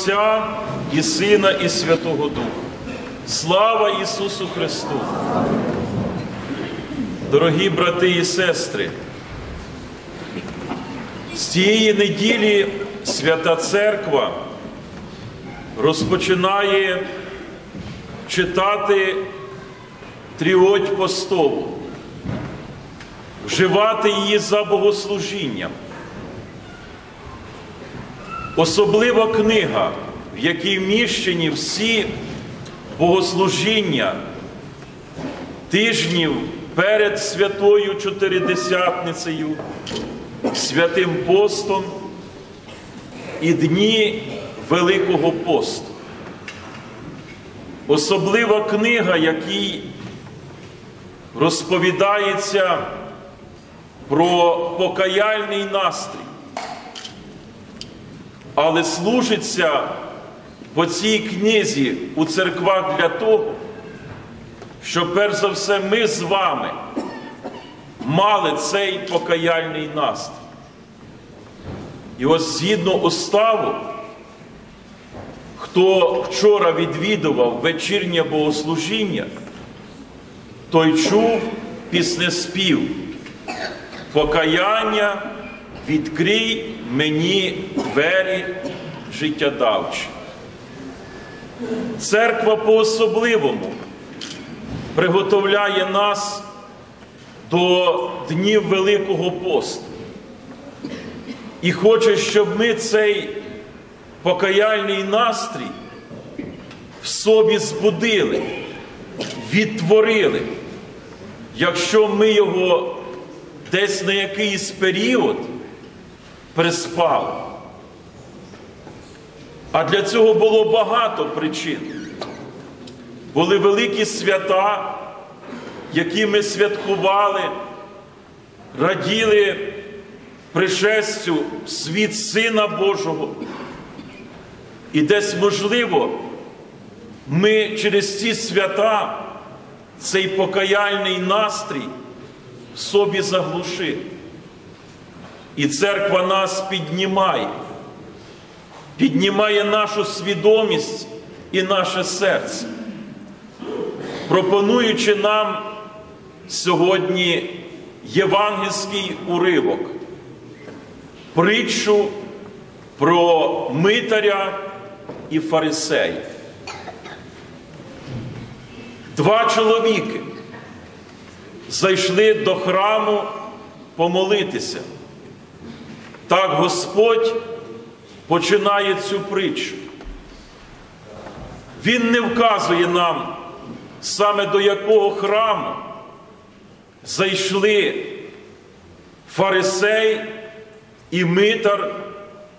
Отця і Сина, і Святого Духа. Слава Ісусу Христу! Дорогі брати і сестри, з цієї неділі Свята Церква розпочинає читати тріоть постову, вживати її за богослужінням. Особлива книга, в якій вміщені всі богослужіння тижнів перед Святою Чотиридесятницею, святим постом і дні Великого посту. Особлива книга, якій розповідається про покаяльний настрій, але служиться по цій книзі у церквах для того, щоб перш за все ми з вами мали цей покаяльний настрій. І ось згідно уставу, хто вчора відвідував вечірнє богослужіння, той чув піснеспів покаяння, відкрий мені двері життєдавчі. Церква по-особливому приготовляє нас до днів Великого посту. І хоче, щоб ми цей покаяльний настрій в собі збудили, відтворили, якщо ми його десь на якийсь період приспали. А для цього було багато причин. Були великі свята, які ми святкували, раділи пришестю світ Сина Божого. І десь можливо, ми через ці свята цей покаяльний настрій собі заглушили. І церква нас піднімає, піднімає нашу свідомість і наше серце, пропонуючи нам сьогодні євангельський уривок, притчу про митаря і фарисея. Два чоловіки зайшли до храму помолитися. Так Господь починає цю притчу. Він не вказує нам, саме до якого храму зайшли фарисей і митар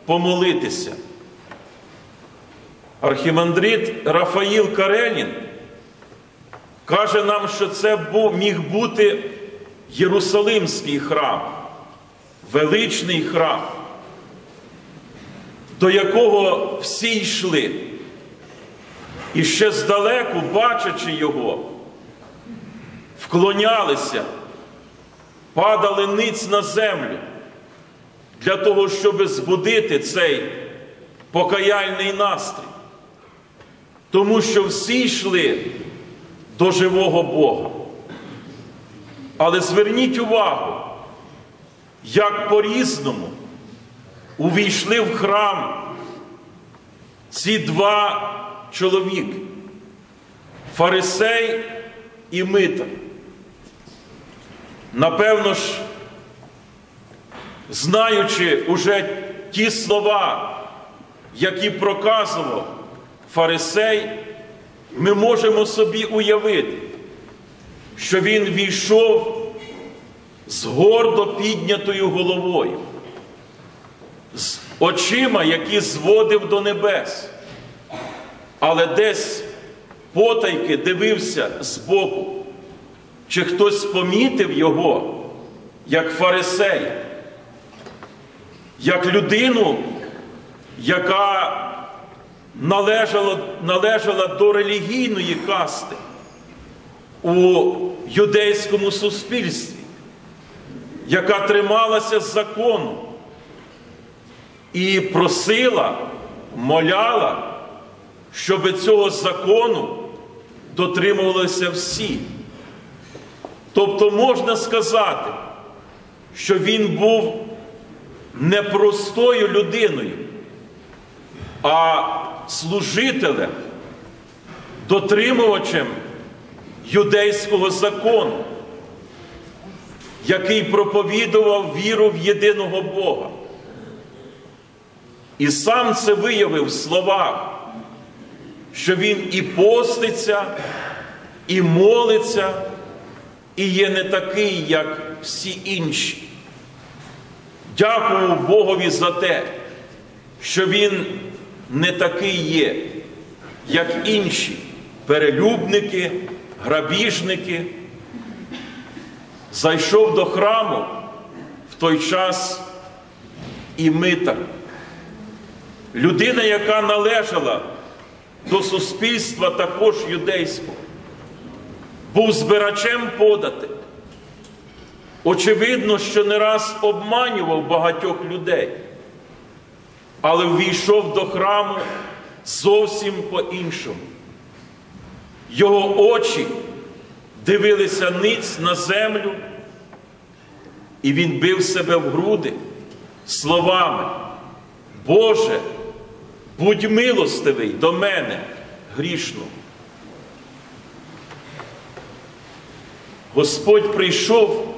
помолитися. Архімандрит Рафаїл Карелін каже нам, що це міг бути Єрусалимський храм, величний храм, до якого всі йшли. І ще здалеку, бачачи його, вклонялися, падали ниць на землю для того, щоб збудити цей покаяльний настрій. Тому що всі йшли до живого Бога. Але зверніть увагу, як по-різному увійшли в храм ці два чоловіки фарисей і митар. Напевно ж, знаючи уже ті слова, які проказував фарисей, ми можемо собі уявити, що він війшов з гордо піднятою головою, з очима, які зводив до небес, але десь потайки дивився збоку, чи хтось помітив його, як фарисей, як людину, яка належала, належала до релігійної касти у юдейському суспільстві, яка трималася закону і просила моляла, щоб цього закону дотримувалися всі. Тобто можна сказати, що він був не простою людиною, а служителем, дотримувачем юдейського закону, який проповідував віру в єдиного Бога. І сам це виявив в словах, що він і поститься, і молиться, і є не такий, як всі інші. Дякую Богові за те, що він не такий є, як інші перелюбники, грабіжники. Зайшов до храму в той час і митар. Людина, яка належала до суспільства також юдейського, був збирачем подати. Очевидно, що не раз обманював багатьох людей, але ввійшов до храму зовсім по-іншому. Його очі дивилися ниць на землю, і він бив себе в груди словами, Боже, будь милостивий до мене, грішного. Господь прийшов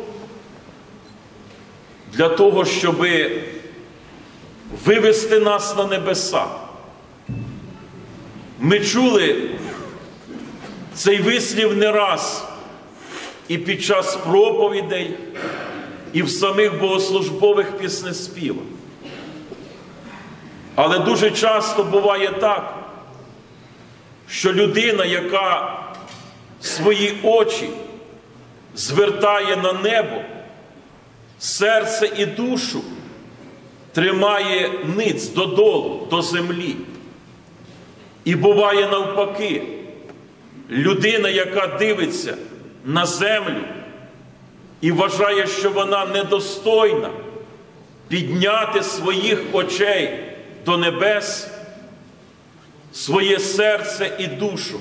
для того, щоб вивести нас на небеса. Ми чули цей вислів не раз і під час проповідей, і в самих богослужбових піснеспівах. Але дуже часто буває так, що людина, яка свої очі звертає на небо, серце і душу тримає ниць додолу, до землі. І буває навпаки, людина, яка дивиться на землю і вважає, що вона недостойна підняти своїх очей до небес, своє серце і душу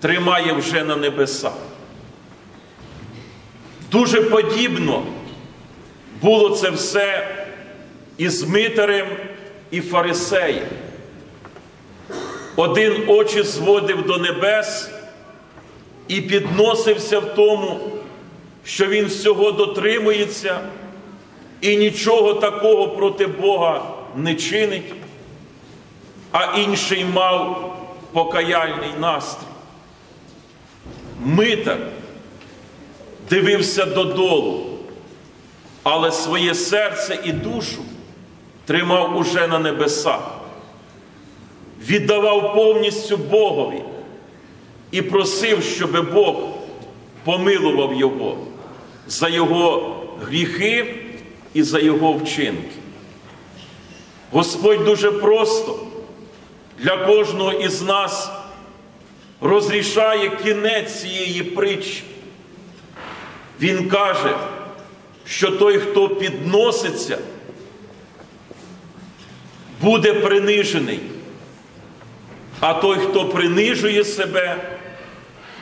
тримає вже на небесах. Дуже подібно було це все із Митарем і Фарисеєм. Один очі зводив до небес і підносився в тому, що він всього дотримується і нічого такого проти Бога не чинить, а інший мав покаяльний настрій. Митар дивився додолу, але своє серце і душу тримав уже на небесах, віддавав повністю Богові і просив, щоб Бог помилував його за його гріхи і за його вчинки. Господь дуже просто для кожного із нас розрішає кінець цієї притчі. Він каже, що той, хто підноситься, буде принижений, а той, хто принижує себе,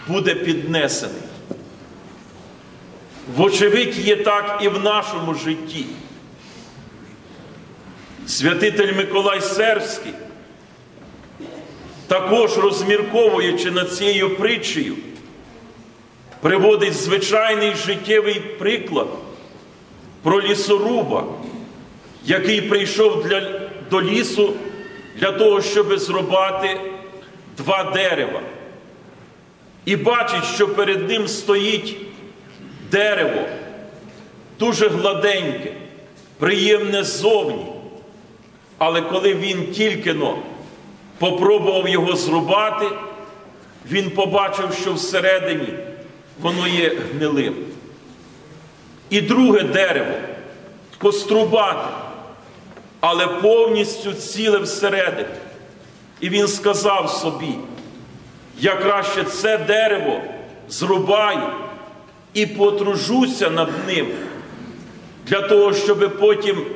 буде піднесений. Вочевидь, є так і в нашому житті. Святитель Миколай Сербський, також розмірковуючи над цією притчею, приводить звичайний життєвий приклад про лісоруба, який прийшов для, до лісу для того, щоб зрубати два дерева. І бачить, що перед ним стоїть дерево, дуже гладеньке, приємне ззовні. Але коли він тільки но попробував його зрубати, він побачив, що всередині воно є гнилим. І друге дерево кострубате, але повністю ціле всередині. І він сказав собі, я краще це дерево зрубаю і потружуся над ним, для того, щоб потім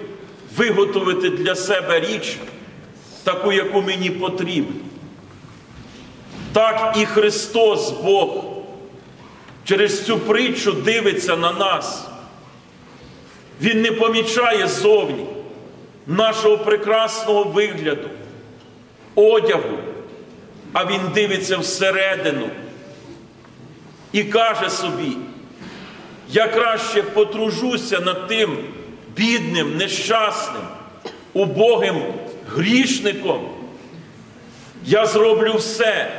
виготовити для себе річ, таку, яку мені потрібно. Так і Христос Бог через цю притчу дивиться на нас. Він не помічає зовні нашого прекрасного вигляду, одягу, а Він дивиться всередину і каже собі, я краще потружуся над тим бідним, нещасним, убогим грішником. Я зроблю все,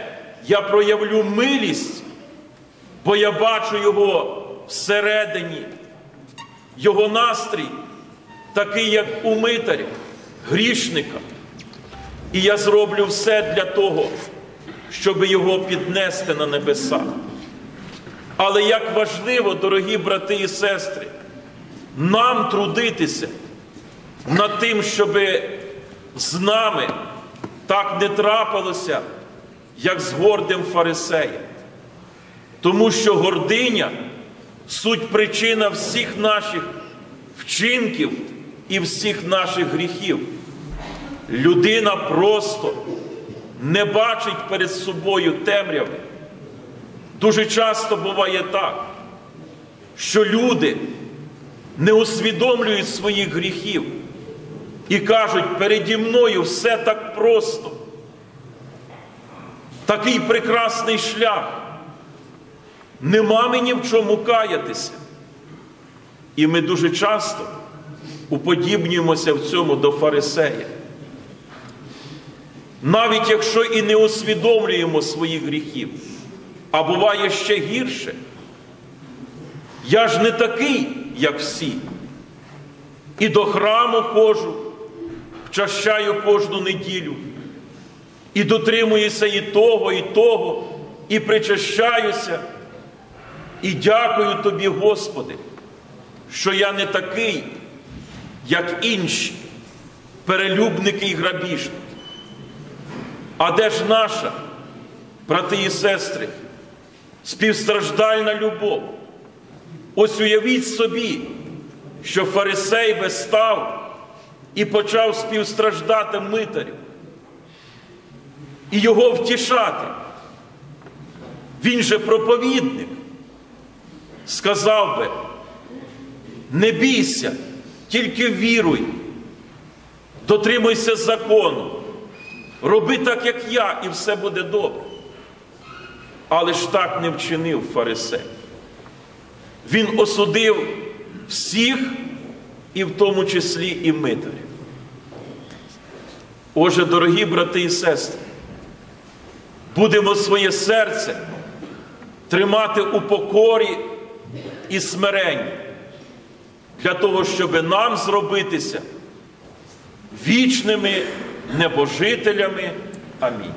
я проявлю милість, бо я бачу його всередині, його настрій, такий, як у митаря, грішника. І я зроблю все для того, щоб його піднести на небеса. Але як важливо, дорогі брати і сестри, нам трудитися над тим, щоб з нами так не трапилося, як з гордим фарисеєм. Тому що гординя суть причина всіх наших вчинків і всіх наших гріхів. Людина просто не бачить перед собою темряви. Дуже часто буває так, що люди не усвідомлюють своїх гріхів і кажуть, переді мною все так просто. Такий прекрасний шлях. Нема мені в чому каятися. І ми дуже часто уподібнюємося в цьому до фарисея. Навіть якщо і не усвідомлюємо своїх гріхів, а буває ще гірше. Я ж не такий, як всі. І до храму ходжу, вчащаю кожну неділю, і дотримуюся і того, і того, і причащаюся. І дякую тобі, Господи, що я не такий, як інші перелюбники і грабіжники. А де ж наша, брати і сестри, співстраждальна любов? Ось уявіть собі, що фарисей би став і почав співстраждати митарю і його втішати. Він же проповідник. Сказав би, не бійся, тільки віруй, дотримуйся закону, роби так, як я, і все буде добре. Але ж так не вчинив фарисей. Він осудив всіх, і в тому числі і митарів. Отже, дорогі брати і сестри, будемо своє серце тримати у покорі і смиренні для того, щоб нам зробитися вічними небожителями. Амінь.